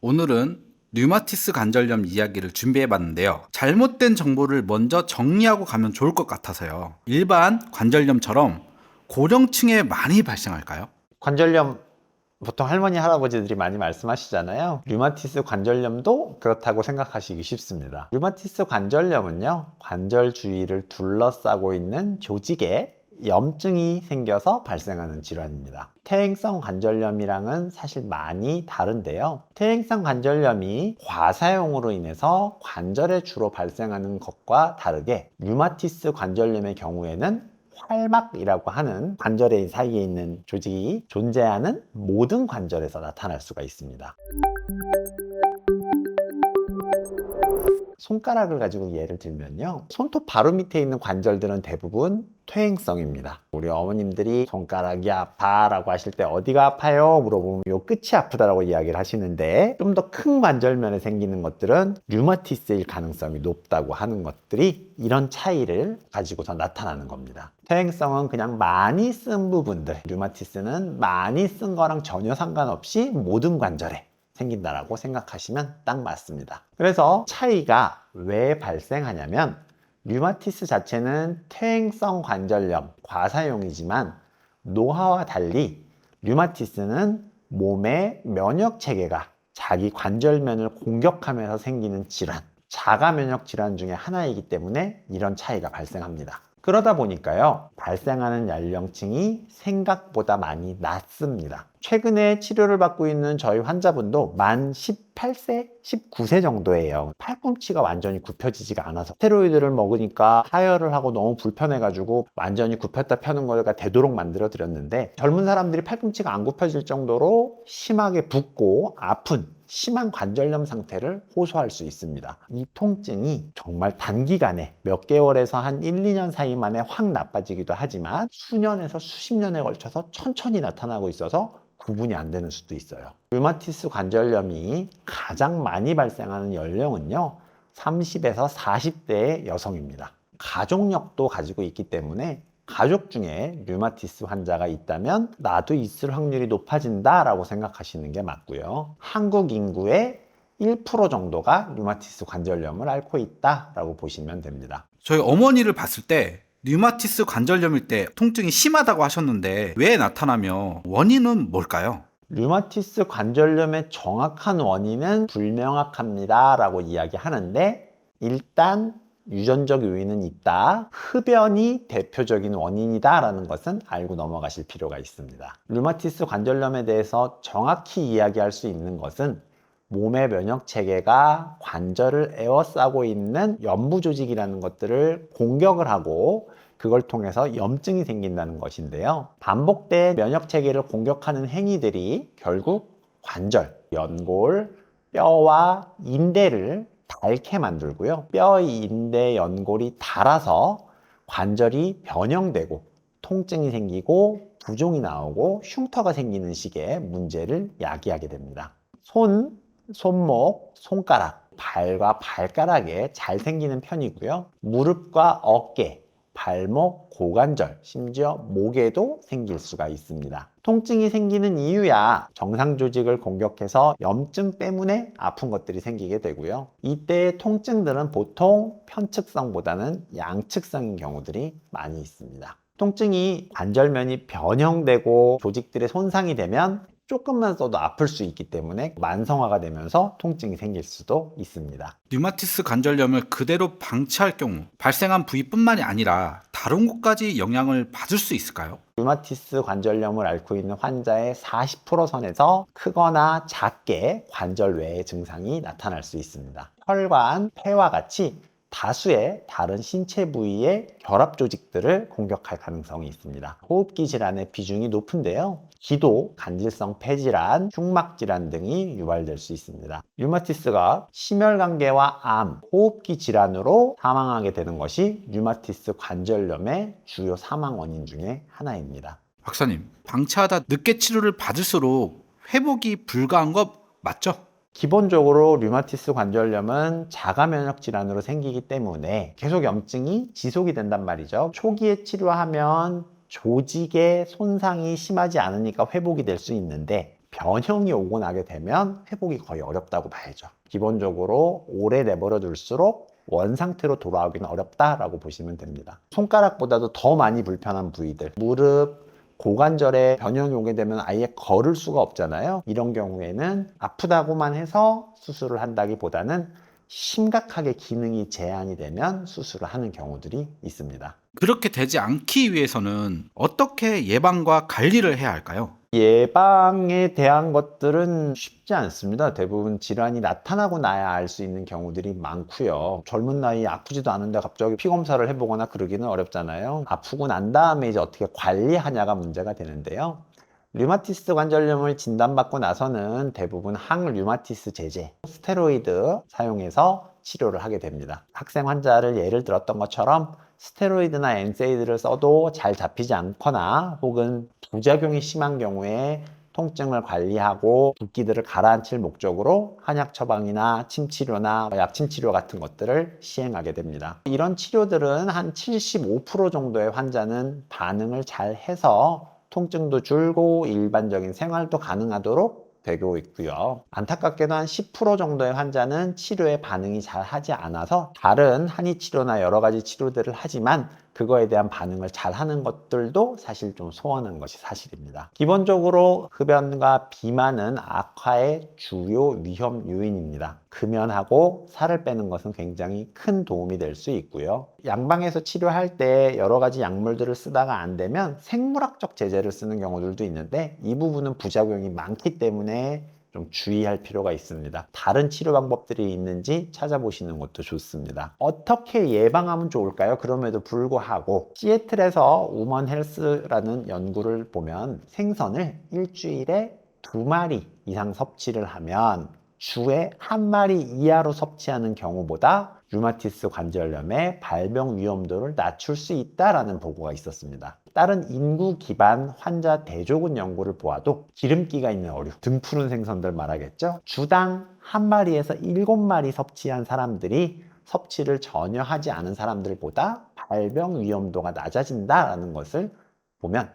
오늘은 류마티스 관절염 이야기를 준비해 봤는데요. 잘못된 정보를 먼저 정리하고 가면 좋을 것 같아서요. 일반 관절염처럼 고령층에 많이 발생할까요? 관절염 보통 할머니 할아버지들이 많이 말씀하시잖아요. 류마티스 관절염도 그렇다고 생각하시기 쉽습니다. 류마티스 관절염은요. 관절 주위를 둘러싸고 있는 조직에 염증이 생겨서 발생하는 질환입니다. 퇴행성 관절염이랑은 사실 많이 다른데요. 퇴행성 관절염이 과사용으로 인해서 관절에 주로 발생하는 것과 다르게 류마티스 관절염의 경우에는 활막이라고 하는 관절의 사이에 있는 조직이 존재하는 모든 관절에서 나타날 수가 있습니다. 손가락을 가지고 예를 들면요. 손톱 바로 밑에 있는 관절들은 대부분 퇴행성입니다. 우리 어머님들이 손가락이 아파 라고 하실 때 어디가 아파요? 물어보면 요 끝이 아프다라고 이야기를 하시는데 좀 더 큰 관절면에 생기는 것들은 류마티스일 가능성이 높다고 하는 것들이 이런 차이를 가지고서 나타나는 겁니다. 퇴행성은 그냥 많이 쓴 부분들, 류마티스는 많이 쓴 거랑 전혀 상관없이 모든 관절에 생긴다라고 생각하시면 딱 맞습니다. 그래서 차이가 왜 발생하냐면 류마티스 자체는 퇴행성 관절염, 과사용이지만 노화와 달리 류마티스는 몸의 면역 체계가 자기 관절면을 공격하면서 생기는 질환, 자가 면역 질환 중에 하나이기 때문에 이런 차이가 발생합니다. 그러다 보니까요, 발생하는 연령층이 생각보다 많이 낮습니다. 최근에 치료를 받고 있는 저희 환자분도 만 18세, 19세 정도예요. 팔꿈치가 완전히 굽혀지지가 않아서 스테로이드를 먹으니까 하혈을 하고 너무 불편해가지고 완전히 굽혔다 펴는 거가 되도록 만들어 드렸는데 젊은 사람들이 팔꿈치가 안 굽혀질 정도로 심하게 붓고 아픈 심한 관절염 상태를 호소할 수 있습니다. 이 통증이 정말 단기간에 몇 개월에서 한 1, 2년 사이 만에 확 나빠지기도 하지만 수년에서 수십 년에 걸쳐서 천천히 나타나고 있어서 구분이 안 되는 수도 있어요. 류마티스 관절염이 가장 많이 발생하는 연령은요. 30에서 40대의 여성입니다. 가족력도 가지고 있기 때문에 가족 중에 류마티스 환자가 있다면 나도 있을 확률이 높아진다라고 생각하시는 게 맞고요. 한국 인구의 1% 정도가 류마티스 관절염을 앓고 있다라고 보시면 됩니다. 저희 어머니를 봤을 때 류마티스 관절염일 때 통증이 심하다고 하셨는데 왜 나타나며 원인은 뭘까요? 류마티스 관절염의 정확한 원인은 불명확합니다라고 이야기하는데 일단 유전적 요인은 있다. 흡연이 대표적인 원인이다 라는 것은 알고 넘어가실 필요가 있습니다. 류마티스 관절염에 대해서 정확히 이야기할 수 있는 것은 몸의 면역 체계가 관절을 에워싸고 있는 연부 조직이라는 것들을 공격을 하고 그걸 통해서 염증이 생긴다는 것인데요. 반복된 면역 체계를 공격하는 행위들이 결국 관절, 연골, 뼈와 인대를 닳게 만들고요. 뼈, 인대, 연골이 닳아서 관절이 변형되고 통증이 생기고 부종이 나오고 흉터가 생기는 식의 문제를 야기하게 됩니다. 손, 손목, 손가락, 발과 발가락에 잘 생기는 편이고요. 무릎과 어깨, 발목, 고관절, 심지어 목에도 생길 수가 있습니다. 통증이 생기는 이유야 정상 조직을 공격해서 염증 때문에 아픈 것들이 생기게 되고요. 이때의 통증들은 보통 편측성보다는 양측성인 경우들이 많이 있습니다. 통증이 관절면이 변형되고 조직들의 손상이 되면 조금만 써도 아플 수 있기 때문에 만성화가 되면서 통증이 생길 수도 있습니다. 류마티스 관절염을 그대로 방치할 경우 발생한 부위뿐만이 아니라 다른 곳까지 영향을 받을 수 있을까요? 류마티스 관절염을 앓고 있는 환자의 40% 선에서 크거나 작게 관절 외의 증상이 나타날 수 있습니다. 혈관, 폐와 같이 다수의 다른 신체 부위의 결합 조직들을 공격할 가능성이 있습니다. 호흡기 질환의 비중이 높은데요. 기도, 간질성 폐질환, 흉막 질환 등이 유발될 수 있습니다. 류마티스가 심혈관계와 암, 호흡기 질환으로 사망하게 되는 것이 류마티스 관절염의 주요 사망 원인 중에 하나입니다. 박사님, 방치하다 늦게 치료를 받을수록 회복이 불가한 거 맞죠? 기본적으로 류마티스 관절염은 자가 면역 질환으로 생기기 때문에 계속 염증이 지속이 된단 말이죠. 초기에 치료하면 조직의 손상이 심하지 않으니까 회복이 될 수 있는데 변형이 오고 나게 되면 회복이 거의 어렵다고 봐야죠. 기본적으로 오래 내버려 둘수록 원 상태로 돌아오기는 어렵다라고 보시면 됩니다. 손가락보다도 더 많이 불편한 부위들, 무릎, 고관절에 변형이 오게 되면 아예 걸을 수가 없잖아요. 이런 경우에는 아프다고만 해서 수술을 한다기보다는 심각하게 기능이 제한이 되면 수술을 하는 경우들이 있습니다. 그렇게 되지 않기 위해서는 어떻게 예방과 관리를 해야 할까요? 예방에 대한 것들은 쉽지 않습니다. 대부분 질환이 나타나고 나야 알 수 있는 경우들이 많고요. 젊은 나이에 아프지도 않은데 갑자기 피 검사를 해보거나 그러기는 어렵잖아요. 아프고 난 다음에 이제 어떻게 관리하냐가 문제가 되는데요. 류마티스 관절염을 진단받고 나서는 대부분 항류마티스 제제, 스테로이드 사용해서 치료를 하게 됩니다. 학생 환자를 예를 들었던 것처럼 스테로이드나 엔세이드를 써도 잘 잡히지 않거나 혹은 부작용이 심한 경우에 통증을 관리하고 붓기들을 가라앉힐 목적으로 한약 처방이나 침치료나 약침 치료 같은 것들을 시행하게 됩니다. 이런 치료들은 한 75% 정도의 환자는 반응을 잘 해서 통증도 줄고 일반적인 생활도 가능하도록 되고 있고요. 안타깝게도 한 10% 정도의 환자는 치료에 반응이 잘 하지 않아서 다른 한의 치료나 여러 가지 치료들을 하지만 그거에 대한 반응을 잘 하는 것들도 사실 좀 소원한 것이 사실입니다. 기본적으로 흡연과 비만은 악화의 주요 위험 요인입니다. 금연하고 살을 빼는 것은 굉장히 큰 도움이 될 수 있고요. 양방에서 치료할 때 여러 가지 약물들을 쓰다가 안 되면 생물학적 제재를 쓰는 경우들도 있는데 이 부분은 부작용이 많기 때문에 좀 주의할 필요가 있습니다. 다른 치료 방법들이 있는지 찾아보시는 것도 좋습니다. 어떻게 예방하면 좋을까요? 그럼에도 불구하고 시애틀에서 우먼 헬스라는 연구를 보면 생선을 일주일에 두 마리 이상 섭취를 하면 주에 한 마리 이하로 섭취하는 경우보다 류마티스 관절염의 발병 위험도를 낮출 수 있다라는 보고가 있었습니다. 다른 인구 기반 환자 대조군 연구를 보아도 기름기가 있는 어류, 등 푸른 생선들 말하겠죠. 주당 한 마리에서 일곱 마리 섭취한 사람들이 섭취를 전혀 하지 않은 사람들보다 발병 위험도가 낮아진다라는 것을 보면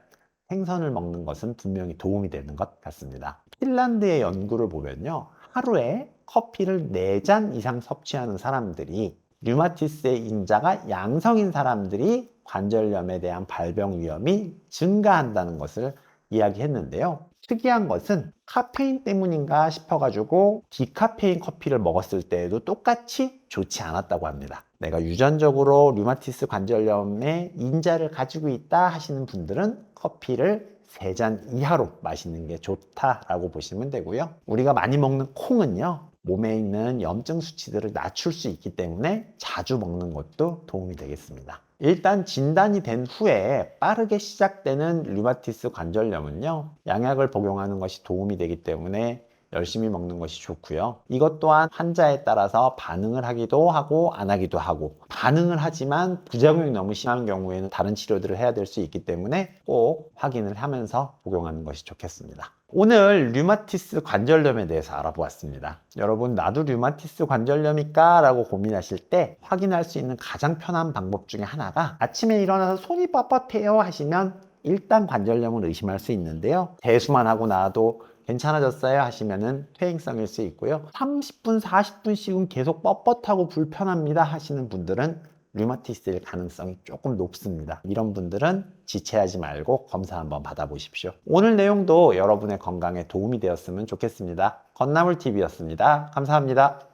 생선을 먹는 것은 분명히 도움이 되는 것 같습니다. 핀란드의 연구를 보면요. 하루에 커피를 4잔 이상 섭취하는 사람들이 류마티스의 인자가 양성인 사람들이 관절염에 대한 발병 위험이 증가한다는 것을 이야기했는데요. 특이한 것은 카페인 때문인가 싶어가지고 디카페인 커피를 먹었을 때에도 똑같이 좋지 않았다고 합니다. 내가 유전적으로 류마티스 관절염의 인자를 가지고 있다 하시는 분들은 커피를 3잔 이하로 마시는 게 좋다라고 보시면 되고요. 우리가 많이 먹는 콩은요. 몸에 있는 염증 수치들을 낮출 수 있기 때문에 자주 먹는 것도 도움이 되겠습니다. 일단 진단이 된 후에 빠르게 시작되는 류마티스 관절염은요. 양약을 복용하는 것이 도움이 되기 때문에 열심히 먹는 것이 좋고요. 이것 또한 환자에 따라서 반응을 하기도 하고 안 하기도 하고 반응을 하지만 부작용이 너무 심한 경우에는 다른 치료들을 해야 될 수 있기 때문에 꼭 확인을 하면서 복용하는 것이 좋겠습니다. 오늘 류마티스 관절염에 대해서 알아보았습니다. 여러분 나도 류마티스 관절염일까? 라고 고민하실 때 확인할 수 있는 가장 편한 방법 중에 하나가 아침에 일어나서 손이 뻣뻣해요 하시면 일단 관절염을 의심할 수 있는데요. 대수만 하고 나도 괜찮아졌어요 하시면은 퇴행성일 수 있고요. 30분, 40분씩은 계속 뻣뻣하고 불편합니다 하시는 분들은 류마티스일 가능성이 조금 높습니다. 이런 분들은 지체하지 말고 검사 한번 받아보십시오. 오늘 내용도 여러분의 건강에 도움이 되었으면 좋겠습니다. 건나물 TV였습니다. 감사합니다.